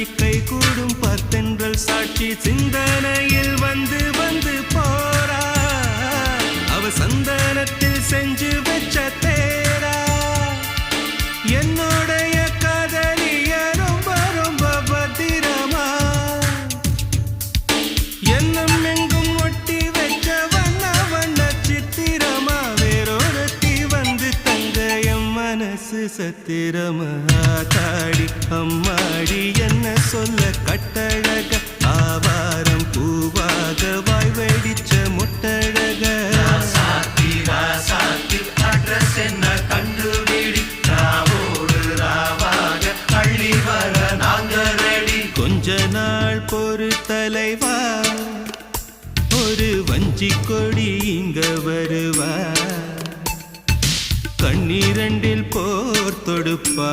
கை கூடும் பத்தென்றல் சாட்சி சிந்தனையில் வந்து வந்து போறா அவ சந்தனத்தில் செஞ்சு மனசு சத்திரமா தாடி. அம்மாடி என்ன சொல்ல கட்டழக? ஆவாரம் பூவாக வாய் வெடிச்ச முட்டழக. என்ன கண்டுபிடி? ராவோடு ராவாக அள்ளி வர நாங்க ரெடி. கொஞ்ச நாள் பொறு தலைவா. ஒரு வஞ்சி கொடி இங்க வருவா. பன்னிரண்டில் போர் தொடுப்பார்.